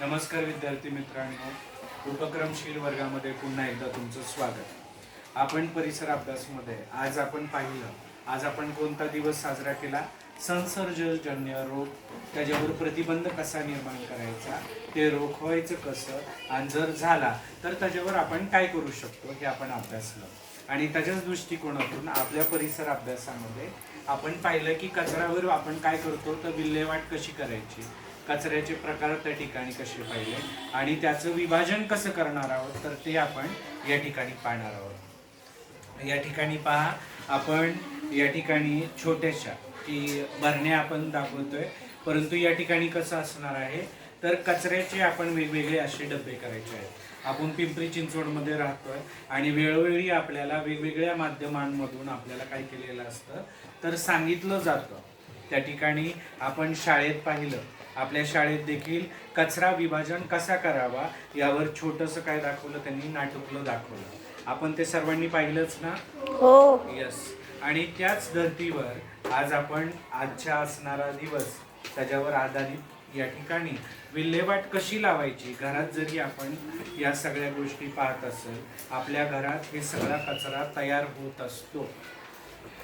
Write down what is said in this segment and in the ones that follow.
नमस्कार विद्यार्थी मित्रांनो. उपक्रमशील वर्गामध्ये पुन्हा एकदा तुमचं स्वागत. आपण परिसर अभ्यासमध्ये आज आपण पाहिलं. आज आपण कोणता दिवस साजरा केला? संसर्गजन्य रोग. त्याच्यावर प्रतिबंध कसा निर्माण करायचा? ते रोखवायचं कसं? आणि जर झाला तर त्याच्यावर आपण काय करू शकतो? हे आपण अभ्यासलं. आणि त्याच्याच दृष्टिकोनातून आपल्या परिसर अभ्यासामध्ये आपण पाहिलं की कचऱ्यावर आपण काय करतो? तर विल्हेवाट कशी करायची? कचऱ्याचे प्रकार त्या ठिकाणी कसे पाहिले आणि त्याचं विभाजन कसं करणार आहोत तर ते आपण या ठिकाणी पाहणार आहोत. या ठिकाणी पहा आपण या ठिकाणी छोट्याशा की भरण्या आपण दाखवतोय परंतु या ठिकाणी कसं असणार आहे तर कचऱ्याचे आपण वेगवेगळे असे डबे करायचे आहेत. आपण पिंपरी चिंचवडमध्ये राहतोय आणि वेळोवेळी आपल्याला वेगवेगळ्या माध्यमांमधून आपल्याला काय केलेलं असतं तर सांगितलं जातं. त्या ठिकाणी आपण शाळेत पाहिलं. आपल्या शाळेत देखील कचरा विभाजन कसा करावा यावर छोटंसं काय दाखवलं त्यांनी नाटुकलं दाखवलं. आपण ते सर्वांनी पाहिलंच ना? हो. यस आणि त्याच धर्तीवर आज आपण आजच्या असणारा दिवस त्याच्यावर आधारित या ठिकाणी विल्हेवाट कशी लावायची घरात जरी आपण या सगळ्या गोष्टी पाहत असेल आपल्या घरात हे सगळा कचरा तयार होत असतो.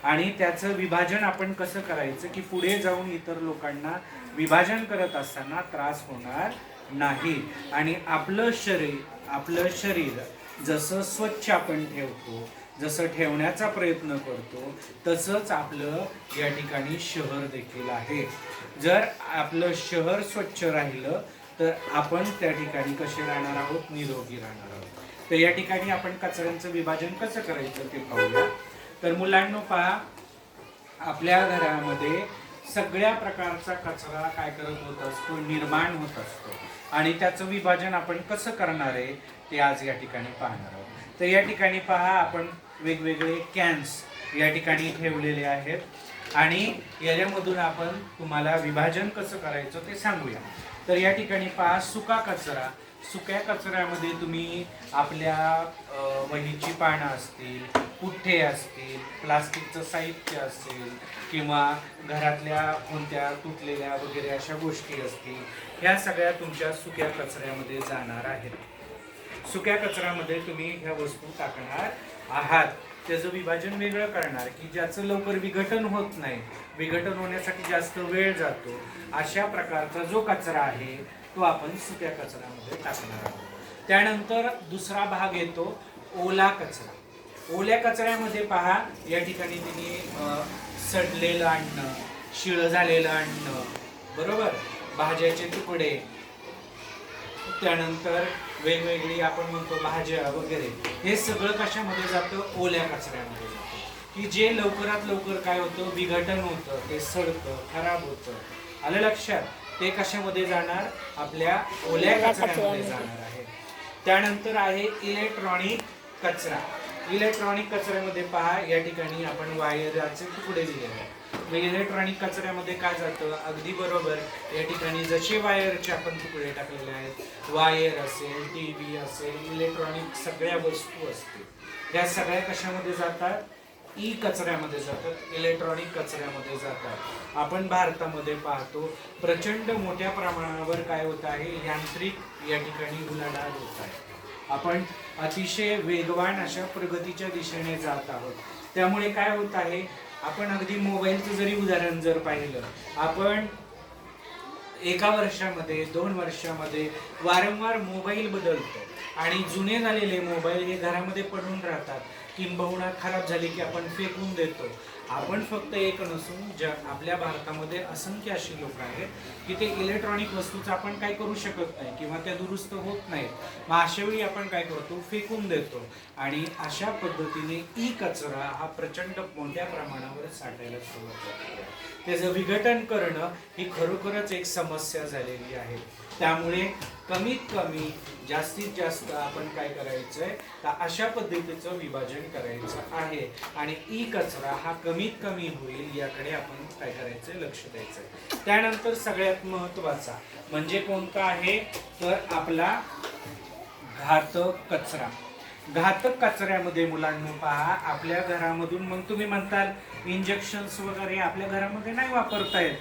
आणि त्याचं विभाजन आपण कसं करायचं की पुढे जाऊन इतर लोकांना विभाजन करत असताना त्रास होणार नाही. आणि आपलं शरीर आपलं शरीर जसं स्वच्छ आपण ठेवतो जसं ठेवण्याचा प्रयत्न करतो तसंच आपलं या ठिकाणी शहर देखील आहे. जर आपलं शहर स्वच्छ राहिलं तर आपण त्या ठिकाणी कसे राहणार आहोत? निरोगी राहणार आहोत. तर या ठिकाणी आपण कचऱ्यांचं विभाजन कसं करायचं ते पाहूया. तर मुलांनो पहा आपल्या घरामध्ये सगळ्या प्रकारचा कचरा काय करत होत असतो निर्माण होत असतो. आणि त्याचं विभाजन आपण कसं करणार आहे ते आज या ठिकाणी पाहणार आहोत. तर या ठिकाणी पहा आपण वेगवेगळे कॅन्स या ठिकाणी ठेवलेले आहेत. आणि याच्यामधून आपण तुम्हाला विभाजन कसं करायचं ते सांगूया. तर या ठिकाणी पहा सुका कचरा. सुक्या कचऱ्यामध्ये तुम्ही आपल्या वहीची पानं असतील पुठ्ठे असतील प्लास्टिकचं साहित्य असेल किंवा घरातल्या कोणत्या तुटलेल्या वगैरे अशा गोष्टी असतील ह्या सगळ्या तुमच्या सुक्या कचऱ्यामध्ये जाणार आहेत. सुक्या कचऱ्यामध्ये तुम्ही ह्या वस्तू टाकणार आहात. त्याचं विभाजन वेगळं करणार की ज्याचं लवकर विघटन होत नाही. विघटन होण्यासाठी जास्त वेळ जातो. अशा प्रकारचा जो कचरा आहे तो आपण सुक्या कचऱ्यामध्ये टाकणार आहोत. त्यानंतर दुसरा भाग येतो ओला कचरा. ओल्या कचऱ्यामध्ये पहा या ठिकाणी तिने सडलेलं अन्न शिळ झालेलं अन्न बरोबर? भाज्याचे तुकडे. त्यानंतर वेगवेगळी आपण म्हणतो भाज्या वगैरे. हे सगळं कशामध्ये जातं? ओल्या कचऱ्यामध्ये जातं. की जे लवकरात लवकर काय होतं? विघटन होतं ते सडतं खराब होतं. आलं लक्षात? ते कशामध्ये जाणार? आपल्या ओल्या कचऱ्यामध्ये. जाणार आहे. त्यानंतर आहे इलेक्ट्रॉनिक कचरा. इलेक्ट्रॉनिक कचऱ्यामध्ये पहा या ठिकाणी आपण वायराचे तुकडे दिलेले आहेत. मग इलेक्ट्रॉनिक कचऱ्यामध्ये काय जातं? अगदी बरोबर या ठिकाणी जसे वायरचे आपण तुकडे टाकलेले आहेत वायर असेल टी व्ही असेल इलेक्ट्रॉनिक सगळ्या वस्तू असतील. या सगळ्या कशामध्ये जातात? ई कचऱ्यामध्ये जातात इलेक्ट्रॉनिक कचऱ्यामध्ये जातात. आपण भारतामध्ये पाहतो प्रचंड मोठ्या प्रमाणावर काय होत आहे यांत्रिक या ठिकाणी उलाढाल होत आहे. आपण अतिशय वेगवान अशा प्रगतीच्या दिशेने जात आहोत. त्यामुळे काय होत आहे आपण अगदी मोबाईलचं जरी उदाहरण जर पाहिलं आपण एका वर्षामध्ये दोन वर्षामध्ये वारंवार मोबाईल बदलतो. आणि जुने झालेले मोबाईल हे घरामध्ये पडून राहतात. किंबहुना खराब झाली की आपण फेकून देतो. आपण फक्त एक नसून ज्या आपल्या भारतामध्ये असंख्य अशी लोक आहेत की ते इलेक्ट्रॉनिक वस्तूचं आपण काय करू शकत नाही किंवा त्या दुरुस्त होत नाहीत. मग अशा वेळी आपण काय करतो? फेकून देतो. आणि अशा पद्धतीने ई कचरा हा प्रचंड मोठ्या प्रमाणावर साठायला सुरुवात होते त्याचं विघटन करणं ही खरोखरच एक समस्या झालेली आहे. त्यामुळे कमीत कमी जास्तीत जास्त आपण काय करायचं आहे तर अशा पद्धतीचं विभाजन करायचं आहे. आणि ई कचरा हा कमीत कमी होईल याकडे आपण काय करायचं लक्ष द्यायचं आहे त्यानंतर सगळ्यात महत्त्वाचा म्हणजे कोणता आहे? तर आपला घातक कचरा. घातक कचऱ्यामध्ये मुलांनो पहा आपल्या घरामधून मग तुम्ही म्हणताल इंजेक्शन्स वगैरे आपल्या घरामध्ये नाही वापरता येत.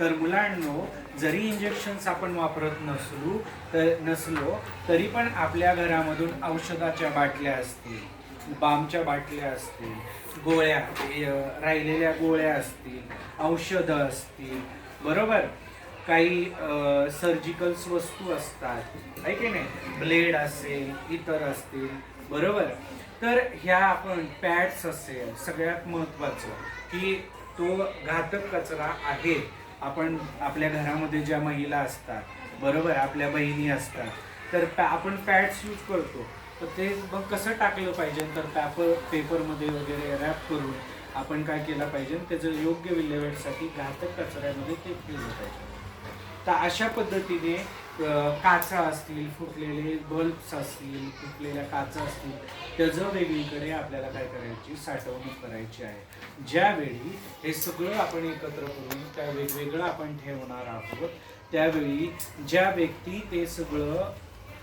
तर मुलांनो जरी इंजेक्शन्स आपण वापरत नसलो तर नसलो तरी पण आपल्या घरामधून औषधाच्या बाटल्या असतील बामच्या बाटल्या असतील गोळ्या राहिलेल्या गोळ्या असतील औषधं असतील बरोबर? काही सर्जिकल्स वस्तू असतात आहे की नाही? ब्लेड असेल इतर असतील बरोबर? तर ह्या आपण पॅड्स असेल सगळ्यात महत्त्वाचं की तो घातक कचरा आहे. आपण आपल्या घरामध्ये ज्या महिला असतात बरोबर आपल्या बहिणी असतात तर आपण पॅड्स यूज करतो. तर ते मग कसं टाकलं पाहिजे? तर पेपर पेपरमध्ये वगैरे रॅप करून आपण काय केलं पाहिजे? त्याचं योग्य विल्हेवाटसाठी घातक कचऱ्यामध्ये ते केलं पाहिजे. तर अशा पद्धतीने काचा असतील फुटलेले बल्ब्स असतील फुटलेल्या काचा असतील त्याचं वेगळीकडे आपल्याला काय करायची साठवणूक करायची आहे. ज्यावेळी हे सगळं आपण एकत्र करून त्या वेगवेगळं आपण ठेवणार आहोत त्यावेळी ज्या व्यक्ती ते सगळं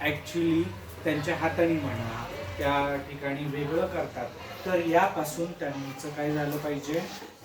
ॲक्च्युली त्यांच्या हाताने म्हणा त्या ठिकाणी वेगळं करतात. तर यापासून त्यांचं काय झालं पाहिजे?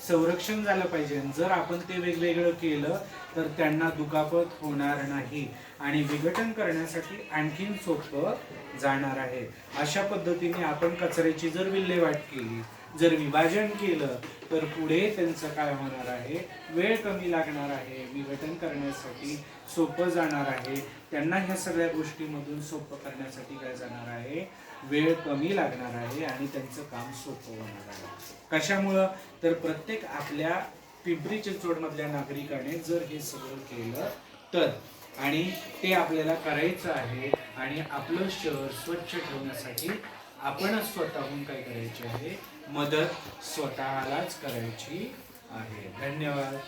संरक्षण झालं पाहिजे. जर आपण ते वेगवेगळं केलं तर त्यांना दुखापत होणार नाही. आणि विघटन करण्यासाठी आणखीन सोपं जाणार आहे. अशा पद्धतीने आपण कचऱ्याची जर विल्हेवाट केली जर विभाजन केलं तर पुढे त्यांचं काय होणार आहे? वेळ कमी लागणार आहे. विघटन करण्यासाठी सोपं जाणार आहे. त्यांना ह्या सगळ्या गोष्टीमधून सोपं करण्यासाठी काय जाणार आहे? वेळ कमी लागणार आहे आणि त्यांचं काम सोपं होणार आहे. कशामुळं? तर प्रत्येक आपल्या पिंपरी चिंचवडमधल्या नागरिकाने जर हे सगळं केलं तर. आणि ते आपल्याला करायचं आहे आणि आपलं शहर स्वच्छ ठेवण्यासाठी आपणच स्वतःहून काय करायचे आहे? मदत स्वतःलाच करायची आहे. धन्यवाद.